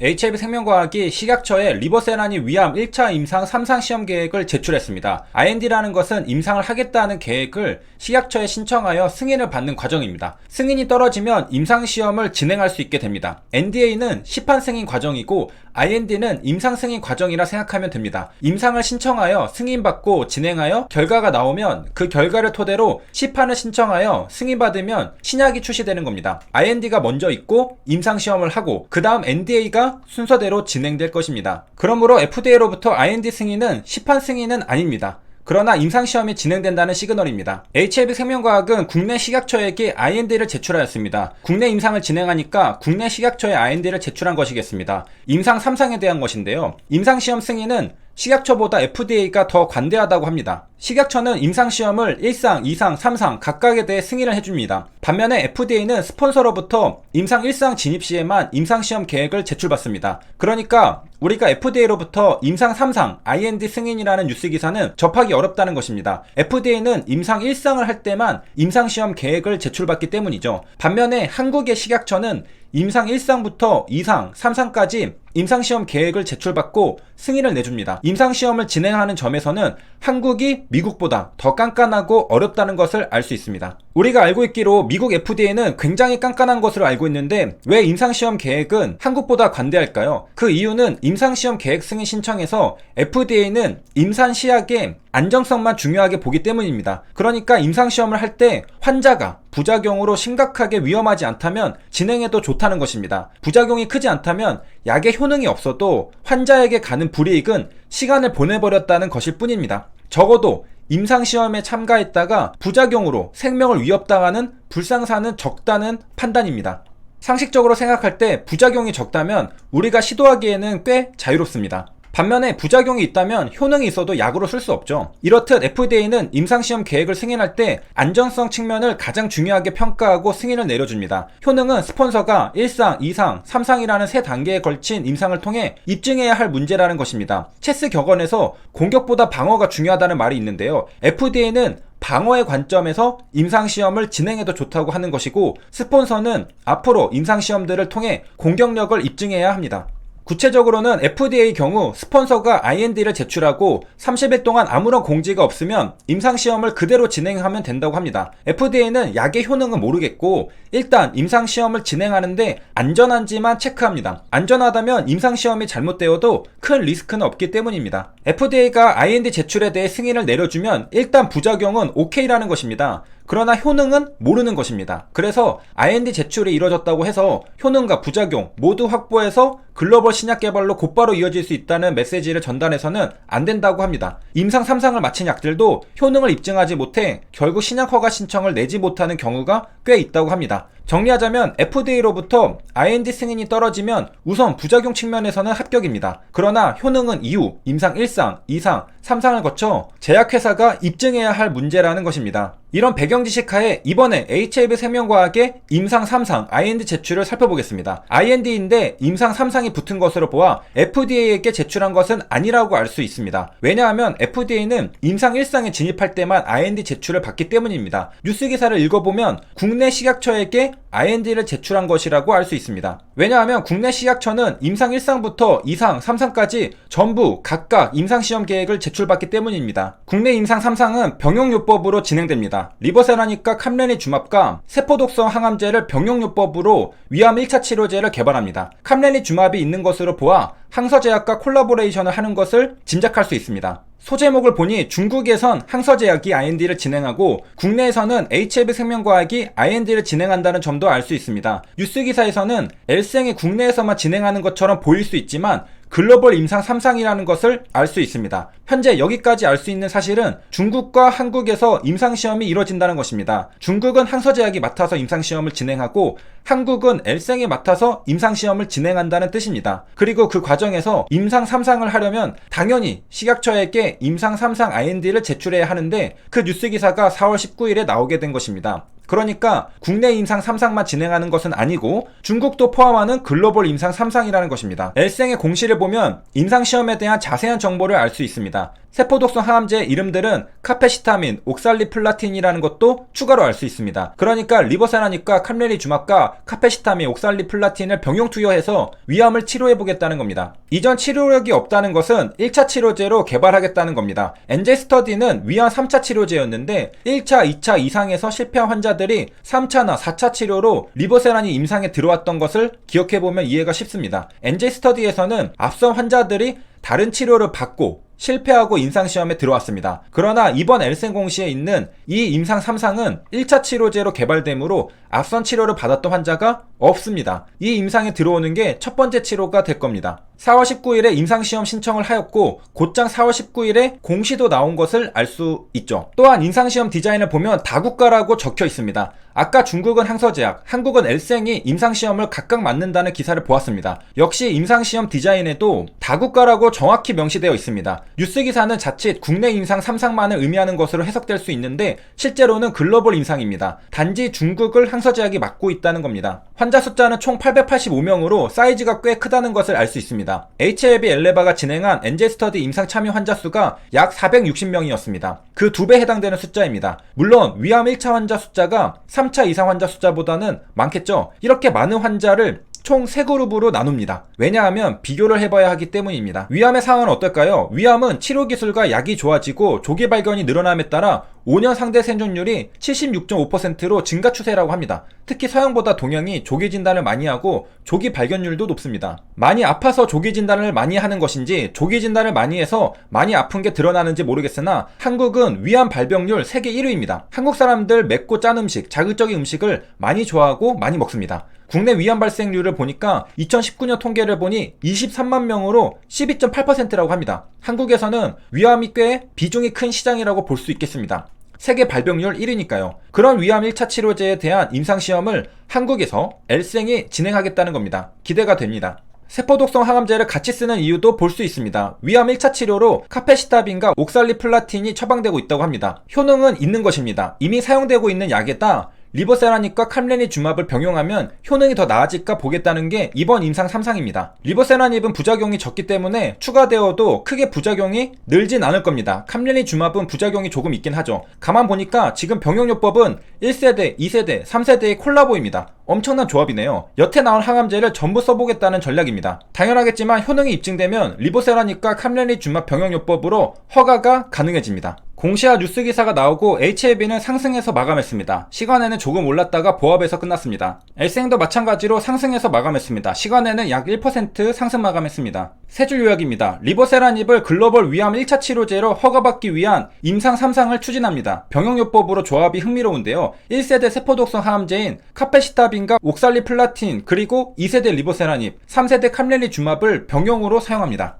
HLB 생명과학이 식약처에 리버세라니 위암 1차 임상 3상 시험 계획을 제출했습니다. IND라는 것은 임상을 하겠다는 계획을 식약처에 신청하여 승인을 받는 과정입니다. 승인이 떨어지면 임상 시험을 진행할 수 있게 됩니다. NDA는 시판 승인 과정이고 IND는 임상 승인 과정이라 생각하면 됩니다. 임상을 신청하여 승인받고 진행하여 결과가 나오면 그 결과를 토대로 시판을 신청하여 승인받으면 신약이 출시되는 겁니다. IND가 먼저 있고 임상 시험을 하고 그 다음 NDA가 순서대로 진행될 것입니다. 그러므로 FDA로부터 IND 승인은 시판 승인은 아닙니다. 그러나 임상시험이 진행된다는 시그널입니다. HLB 생명과학은 국내 식약처에게 IND를 제출하였습니다. 국내 임상을 진행하니까 국내 식약처에 IND를 제출한 것이겠습니다. 임상 3상에 대한 것인데요. 임상시험 승인은 식약처보다 FDA가 더 관대하다고 합니다. 식약처는 임상시험을 1상, 2상, 3상 각각에 대해 승인을 해줍니다. 반면에 FDA는 스폰서로부터 임상 1상 진입 시에만 임상시험 계획을 제출받습니다. 그러니까 우리가 FDA로부터 임상 3상 IND 승인이라는 뉴스 기사는 접하기 어렵다는 것입니다. FDA는 임상 1상을 할 때만 임상시험 계획을 제출받기 때문이죠. 반면에 한국의 식약처는 임상 1상부터 2상, 3상까지 임상시험 계획을 제출받고 승인을 내줍니다. 임상시험을 진행하는 점에서는 한국이 미국보다 더 깐깐하고 어렵다는 것을 알 수 있습니다. 우리가 알고 있기로 미국 FDA는 굉장히 깐깐한 것으로 알고 있는데 왜 임상시험 계획은 한국보다 관대할까요? 그 이유는 임상시험 계획 승인 신청에서 FDA는 임산 시약의 안정성만 중요하게 보기 때문입니다. 그러니까 임상시험을 할 때 환자가 부작용으로 심각하게 위험하지 않다면 진행해도 좋다는 것입니다. 부작용이 크지 않다면 약의 효능이 없어도 환자에게 가는 불이익은 시간을 보내버렸다는 것일 뿐입니다. 적어도 임상시험에 참가했다가 부작용으로 생명을 위협당하는 불상사는 적다는 판단입니다. 상식적으로 생각할 때 부작용이 적다면 우리가 시도하기에는 꽤 자유롭습니다. 반면에 부작용이 있다면 효능이 있어도 약으로 쓸 수 없죠. 이렇듯 FDA는 임상시험 계획을 승인할 때 안전성 측면을 가장 중요하게 평가하고 승인을 내려줍니다. 효능은 스폰서가 1상, 2상, 3상이라는 세 단계에 걸친 임상을 통해 입증해야 할 문제라는 것입니다. 체스 격언에서 공격보다 방어가 중요하다는 말이 있는데요. FDA는 방어의 관점에서 임상시험을 진행해도 좋다고 하는 것이고 스폰서는 앞으로 임상시험들을 통해 공격력을 입증해야 합니다. 구체적으로는 FDA 경우 스폰서가 IND를 제출하고 30일 동안 아무런 공지가 없으면 임상시험을 그대로 진행하면 된다고 합니다. FDA는 약의 효능은 모르겠고 일단 임상시험을 진행하는데 안전한지만 체크합니다. 안전하다면 임상시험이 잘못되어도 큰 리스크는 없기 때문입니다. FDA가 IND 제출에 대해 승인을 내려주면 일단 부작용은 OK라는 것입니다. 그러나 효능은 모르는 것입니다. 그래서 IND 제출이 이뤄졌다고 해서 효능과 부작용 모두 확보해서 글로벌 신약 개발로 곧바로 이어질 수 있다는 메시지를 전달해서는 안 된다고 합니다. 임상 3상을 마친 약들도 효능을 입증하지 못해 결국 신약 허가 신청을 내지 못하는 경우가 꽤 있다고 합니다. 정리하자면 FDA로부터 IND 승인이 떨어지면 우선 부작용 측면에서는 합격입니다. 그러나 효능은 이후 임상 1상, 2상, 3상을 거쳐 제약회사가 입증해야 할 문제라는 것입니다. 이런 배경 지식하에 이번에 HLB 생명과학의 임상 3상 IND 제출을 살펴보겠습니다. IND인데 임상 3상이 붙은 것으로 보아 FDA에게 제출한 것은 아니라고 알 수 있습니다. 왜냐하면 FDA는 임상 1상에 진입할 때만 IND 제출을 받기 때문입니다. 뉴스 기사를 읽어보면 국내 식약처에게 IND를 제출한 것이라고 알 수 있습니다. 왜냐하면 국내 식약처는 임상 1상부터 2상, 3상까지 전부 각각 임상시험 계획을 제출받기 때문입니다. 국내 임상 3상은 병용요법으로 진행됩니다. 리버세라니까 캄레니 주맙과 세포독성 항암제를 병용요법으로 위암 1차 치료제를 개발합니다. 캄레니 주맙이 있는 것으로 보아 항서제약과 콜라보레이션을 하는 것을 짐작할 수 있습니다. 소제목을 보니 중국에선 항서제약이 IND를 진행하고 국내에서는 HLB 생명과학이 IND를 진행한다는 점도 알 수 있습니다. 뉴스 기사에서는 엘생이 국내에서만 진행하는 것처럼 보일 수 있지만 글로벌 임상 3상이라는 것을 알 수 있습니다. 현재 여기까지 알 수 있는 사실은 중국과 한국에서 임상시험이 이뤄진다는 것입니다. 중국은 항서제약이 맡아서 임상시험을 진행하고 한국은 엘생이 맡아서 임상시험을 진행한다는 뜻입니다. 그리고 그 과정에서 임상 3상을 하려면 당연히 식약처에게 임상 3상 IND를 제출해야 하는데 그 뉴스 기사가 4월 19일에 나오게 된 것입니다. 그러니까 국내 임상 3상만 진행하는 것은 아니고 중국도 포함하는 글로벌 임상 3상이라는 것입니다. 엘생의 공시를 보면 임상 시험에 대한 자세한 정보를 알 수 있습니다. 있습니다. 세포독성 항암제의 이름들은 카페시타민, 옥살리플라틴이라는 것도 추가로 알 수 있습니다. 그러니까 리버세라닙과 캄레리주맙과 카페시타민, 옥살리플라틴을 병용 투여해서 위암을 치료해보겠다는 겁니다. 이전 치료력이 없다는 것은 1차 치료제로 개발하겠다는 겁니다. 엔젤 스터디는 위암 3차 치료제였는데 1차, 2차 이상에서 실패한 환자들이 3차나 4차 치료로 리버세란이 임상에 들어왔던 것을 기억해보면 이해가 쉽습니다. 엔젤 스터디에서는 앞선 환자들이 다른 치료를 받고 실패하고 임상시험에 들어왔습니다. 그러나 이번 엘센 공시에 있는 이 임상 3상은 1차 치료제로 개발되므로 앞선 치료를 받았던 환자가 없습니다. 이 임상에 들어오는 게 첫 번째 치료가 될 겁니다. 4월 19일에 임상시험 신청을 하였고 곧장 4월 19일에 공시도 나온 것을 알 수 있죠. 또한 임상시험 디자인을 보면 다국가라고 적혀 있습니다. 아까 중국은 항서제약, 한국은 엘생이 임상시험을 각각 맞는다는 기사를 보았습니다. 역시 임상시험 디자인에도 다국가라고 정확히 명시되어 있습니다. 뉴스 기사는 자칫 국내 임상 3상만을 의미하는 것으로 해석될 수 있는데 실제로는 글로벌 임상입니다. 단지 중국을 항서제약이 맡고 있다는 겁니다. 환자 숫자는 총 885명으로 사이즈가 꽤 크다는 것을 알 수 있습니다. HIV 엘레바가 진행한 엔젤 스터디 임상 참여 환자 수가 약 460명이었습니다. 그 두 배 해당되는 숫자입니다. 물론 위암 1차 환자 숫자가 3차 이상 환자 숫자보다는 많겠죠. 이렇게 많은 환자를 총 3그룹으로 나눕니다. 왜냐하면 비교를 해봐야 하기 때문입니다. 위암의 상황은 어떨까요? 위암은 치료 기술과 약이 좋아지고 조기 발견이 늘어남에 따라 5년 상대 생존율이 76.5%로 증가 추세라고 합니다. 특히 서양보다 동양이 조기 진단을 많이 하고 조기 발견율도 높습니다. 많이 아파서 조기 진단을 많이 하는 것인지 조기 진단을 많이 해서 많이 아픈 게 드러나는지 모르겠으나 한국은 위암 발병률 세계 1위입니다. 한국 사람들 맵고 짠 음식, 자극적인 음식을 많이 좋아하고 많이 먹습니다. 국내 위암 발생률을 보니까 2019년 통계를 보니 23만 명으로 12.8%라고 합니다. 한국에서는 위암이 꽤 비중이 큰 시장이라고 볼 수 있겠습니다. 세계 발병률 1위니까요. 그런 위암 1차 치료제에 대한 임상시험을 한국에서 엘생이 진행하겠다는 겁니다. 기대가 됩니다. 세포독성 항암제를 같이 쓰는 이유도 볼 수 있습니다. 위암 1차 치료로 카페시타빈과 옥살리플라틴이 처방되고 있다고 합니다. 효능은 있는 것입니다. 이미 사용되고 있는 약에다 리버세라닙과 캄레니 주맙을 병용하면 효능이 더 나아질까 보겠다는 게 이번 임상 3상입니다. 리버세라닙은 부작용이 적기 때문에 추가되어도 크게 부작용이 늘진 않을 겁니다. 캄레니 주맙은 부작용이 조금 있긴 하죠. 가만 보니까 지금 병용요법은 1세대, 2세대, 3세대의 콜라보입니다. 엄청난 조합이네요. 여태 나온 항암제를 전부 써보겠다는 전략입니다. 당연하겠지만 효능이 입증되면 리보세라닙과 캄레니주맙 병용요법으로 허가가 가능해집니다. 공시와 뉴스 기사가 나오고 HLB는 상승해서 마감했습니다. 시간에는 조금 올랐다가 보합에서 끝났습니다. 엘생도 마찬가지로 상승해서 마감했습니다. 시간에는 약 1% 상승 마감했습니다. 세 줄 요약입니다. 리버세라닙을 글로벌 위암 1차 치료제로 허가받기 위한 임상 3상을 추진합니다. 병용요법으로 조합이 흥미로운데요. 1세대 세포독성 항암제인 카페시타 빈과 옥살리 플라틴 그리고 2세대 리버세라닙, 3세대 캄렐리 주맙을 병용으로 사용합니다.